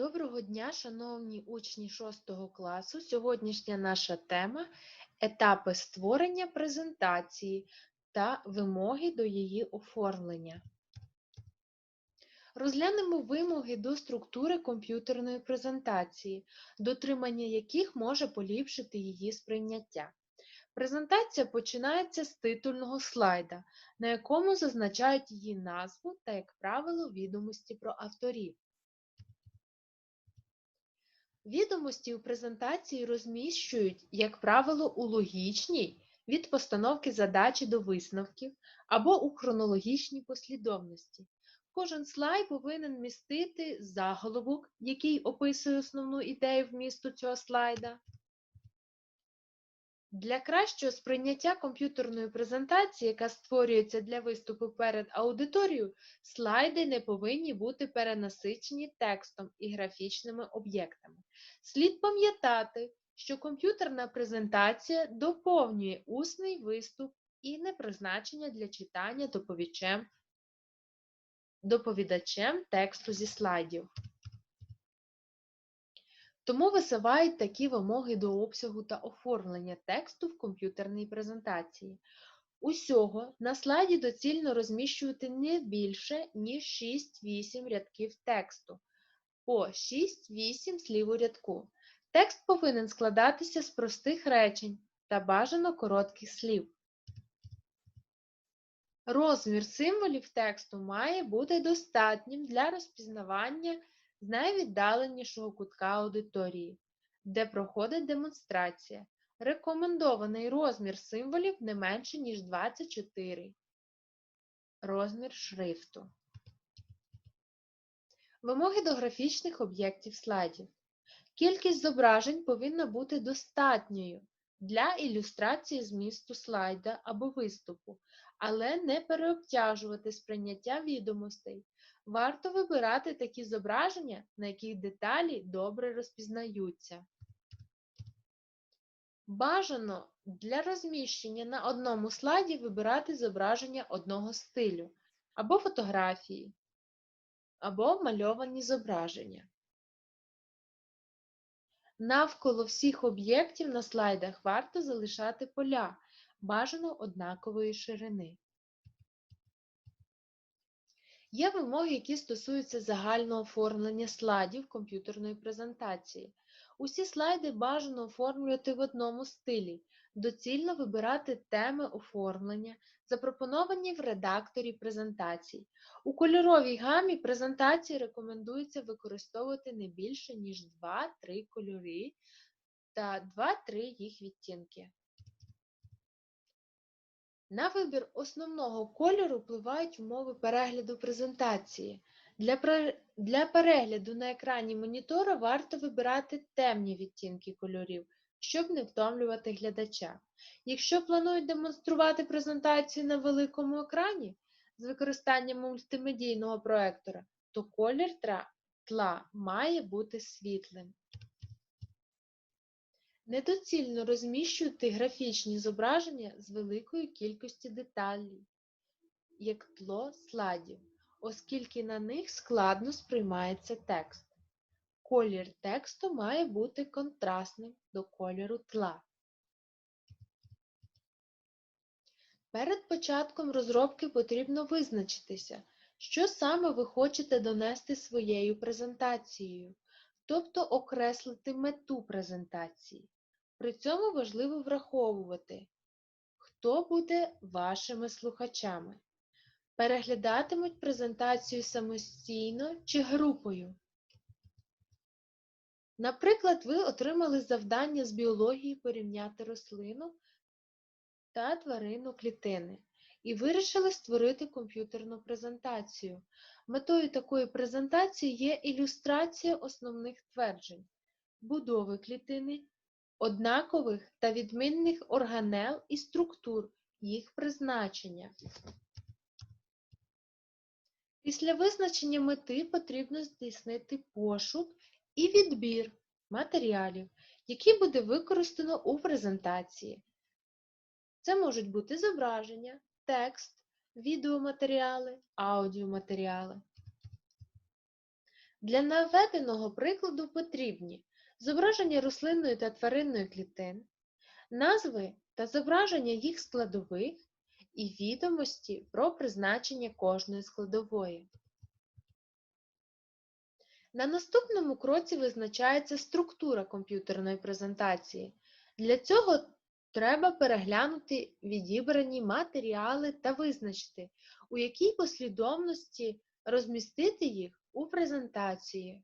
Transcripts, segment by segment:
Доброго дня, шановні учні 6 класу. Сьогоднішня наша тема етапи створення презентації та вимоги до її оформлення. Розглянемо вимоги до структури комп'ютерної презентації, дотримання яких може поліпшити її сприйняття. Презентація починається з титульного слайда, на якому зазначають її назву та, як правило, відомості про авторів. Відомості у презентації розміщують, як правило, у логічній від постановки задачі до висновків або у хронологічній послідовності. Кожен слайд повинен містити заголовок, який описує основну ідею вмісту цього слайда. Для кращого сприйняття комп'ютерної презентації, яка створюється для виступу перед аудиторією, слайди не повинні бути перенасичені текстом і графічними об'єктами. Слід пам'ятати, що комп'ютерна презентація доповнює усний виступ і не призначення для читання доповідачем, тексту зі слайдів. Тому висувають такі вимоги до обсягу та оформлення тексту в комп'ютерній презентації. Усього на слайді доцільно розміщувати не більше, ніж 6-8 рядків тексту, по 6-8 слів у рядку. Текст повинен складатися з простих речень та бажано коротких слів. Розмір символів тексту має бути достатнім для розпізнавання з найвіддаленішого кутка аудиторії, де проходить демонстрація. Рекомендований розмір символів не менше, ніж 24. Розмір шрифту. Вимоги до графічних об'єктів слайдів. Кількість зображень повинна бути достатньою для ілюстрації змісту слайда або виступу, але не переобтяжувати сприйняття відомостей. Варто вибирати такі зображення, на яких деталі добре розпізнаються. Бажано для розміщення на одному слайді вибирати зображення одного стилю, або фотографії, або мальовані зображення. Навколо всіх об'єктів на слайдах варто залишати поля, бажано однакової ширини. Є вимоги, які стосуються загального оформлення слайдів комп'ютерної презентації. Усі слайди бажано оформлювати в одному стилі, доцільно вибирати теми оформлення, запропоновані в редакторі презентацій. У кольоровій гамі презентації рекомендується використовувати не більше, ніж 2-3 кольори та 2-3 їх відтінки. На вибір основного кольору впливають умови перегляду презентації. Для, для перегляду на екрані монітора варто вибирати темні відтінки кольорів, щоб не втомлювати глядача. Якщо планують демонструвати презентацію на великому екрані з використанням мультимедійного проектора, то колір тла має бути світлим. Недоцільно розміщувати графічні зображення з великою кількістю деталей, як тло слайдів, оскільки на них складно сприймається текст. Колір тексту має бути контрастним до кольору тла. Перед початком розробки потрібно визначитися, що саме ви хочете донести своєю презентацією, тобто окреслити мету презентації. При цьому важливо враховувати, хто буде вашими слухачами. Переглядатимуть презентацію самостійно чи групою. Наприклад, ви отримали завдання з біології порівняти рослину та тварину клітини і вирішили створити комп'ютерну презентацію. Метою такої презентації є ілюстрація основних тверджень, будови клітини, однакових та відмінних органел і структур, їх призначення. Після визначення мети потрібно здійснити пошук і відбір матеріалів, які буде використано у презентації. Це можуть бути зображення, текст, відеоматеріали, аудіоматеріали. Для наведеного прикладу потрібні зображення рослинної та тваринної клітин, назви та зображення їх складових і відомості про призначення кожної складової. На наступному кроці визначається структура комп'ютерної презентації. Для цього треба переглянути відібрані матеріали та визначити, у якій послідовності розмістити їх у презентації.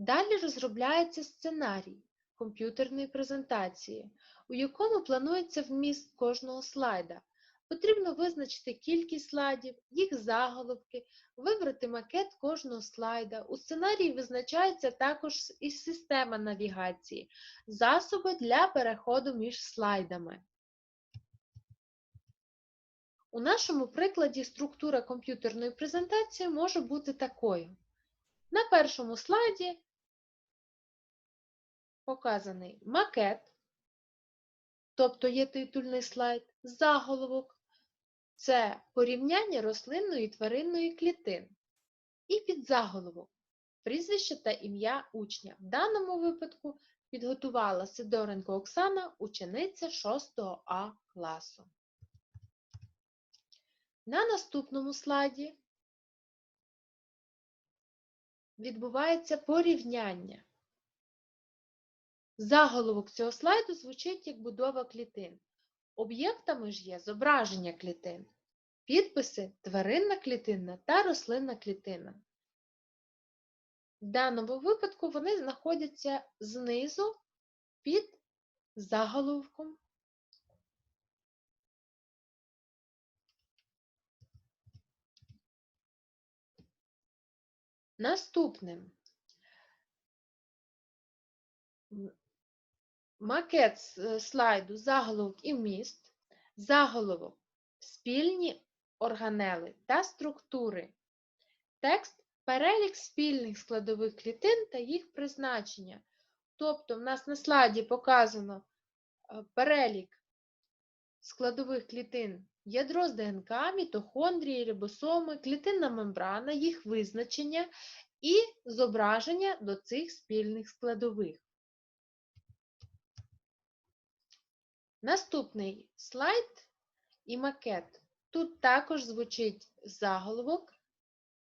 Далі розробляється сценарій комп'ютерної презентації, у якому планується вміст кожного слайда. Потрібно визначити кількість слайдів, їх заголовки, вибрати макет кожного слайда. У сценарії визначається також і система навігації, засоби для переходу між слайдами. У нашому прикладі структура комп'ютерної презентації може бути такою. На першому слайді показаний макет, тобто є титульний слайд, заголовок це порівняння рослинної і тваринної клітин. І підзаголовок прізвище та ім'я учня. В даному випадку підготувала Сидоренко Оксана, учениця 6 А класу. На наступному слайді відбувається порівняння. Заголовок цього слайду звучить як будова клітин. Об'єктами ж є зображення клітин, підписи тваринна клітина та рослинна клітина. В даному випадку вони знаходяться знизу під заголовком. Наступним макет слайду заголовок і вміст, заголовок спільні органели та структури, текст перелік спільних складових клітин та їх призначення. Тобто, в нас на слайді показано е, перелік складових клітин ядро з ДНК, мітохондрії, рибосоми, клітинна мембрана, їх визначення і зображення до цих спільних складових. Наступний слайд і макет. Тут також звучить заголовок.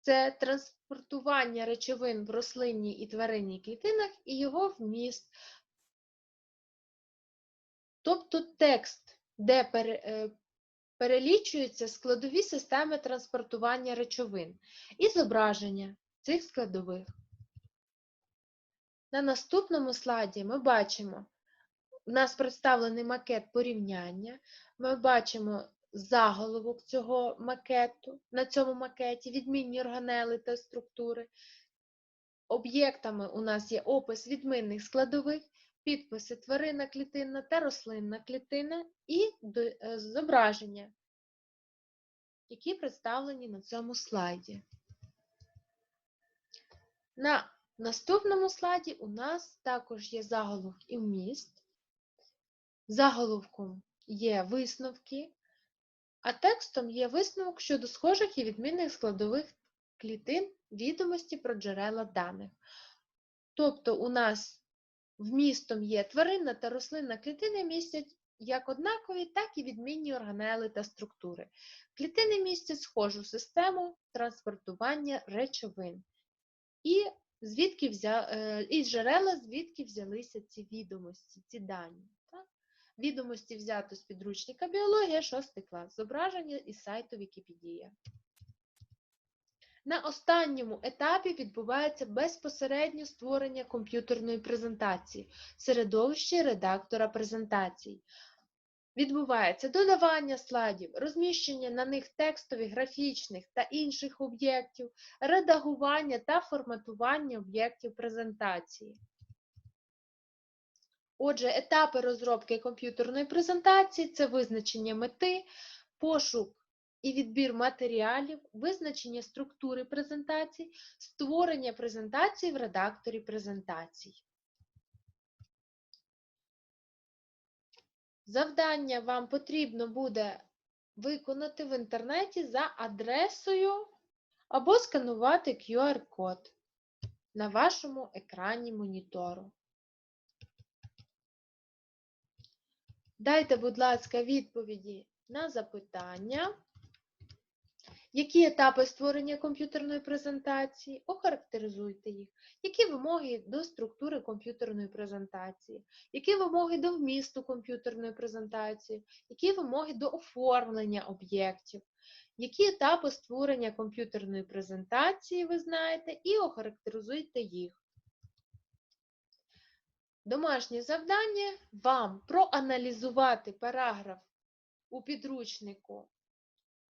Це транспортування речовин в рослинній і тваринній клітинах і його вміст. Тобто текст, де е, перелічуються складові системи транспортування речовин і зображення цих складових. На наступному слайді ми бачимо, у нас представлений макет порівняння. Ми бачимо заголовок цього макету, на цьому макеті, відмінні органели та структури. Об'єктами у нас є опис відмінних складових, підписи тваринна клітинна та рослинна клітина і е, зображення, які представлені на цьому слайді. На наступному слайді у нас також є заголовок і вміст. Заголовком є висновки, а текстом є висновок щодо схожих і відмінних складових клітин відомості про джерела даних. Тобто у нас вмістом є тваринна та рослинна клітини містять як однакові, так і відмінні органели та структури. Клітини містять схожу систему транспортування речовин. І звідки взя... е, і джерела, звідки взялися ці відомості, ці дані. Відомості взято з підручника біологія, 6 клас, зображення із сайту Вікіпедія. На останньому етапі відбувається безпосередньо створення комп'ютерної презентації, середовище редактора презентацій. Відбувається додавання слайдів, розміщення на них текстових, графічних та інших об'єктів, редагування та форматування об'єктів презентації. Отже, етапи розробки комп'ютерної презентації це визначення мети, пошук і відбір матеріалів, визначення структури презентацій, створення презентації в редакторі презентацій. Завдання вам потрібно буде виконати в інтернеті за адресою або сканувати QR-код на вашому екрані монітору. Дайте, будь ласка, відповіді на запитання. Які етапи створення комп'ютерної презентації? Охарактеризуйте їх. Які вимоги до структури комп'ютерної презентації? Які вимоги до вмісту комп'ютерної презентації? Які вимоги до оформлення об'єктів? Які етапи створення комп'ютерної презентації ви знаєте і охарактеризуйте їх. Домашнє завдання вам проаналізувати параграф у підручнику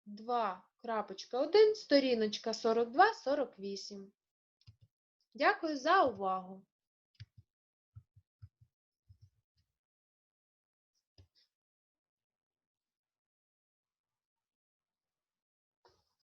2.1, сторіночка 42-48. Дякую за увагу!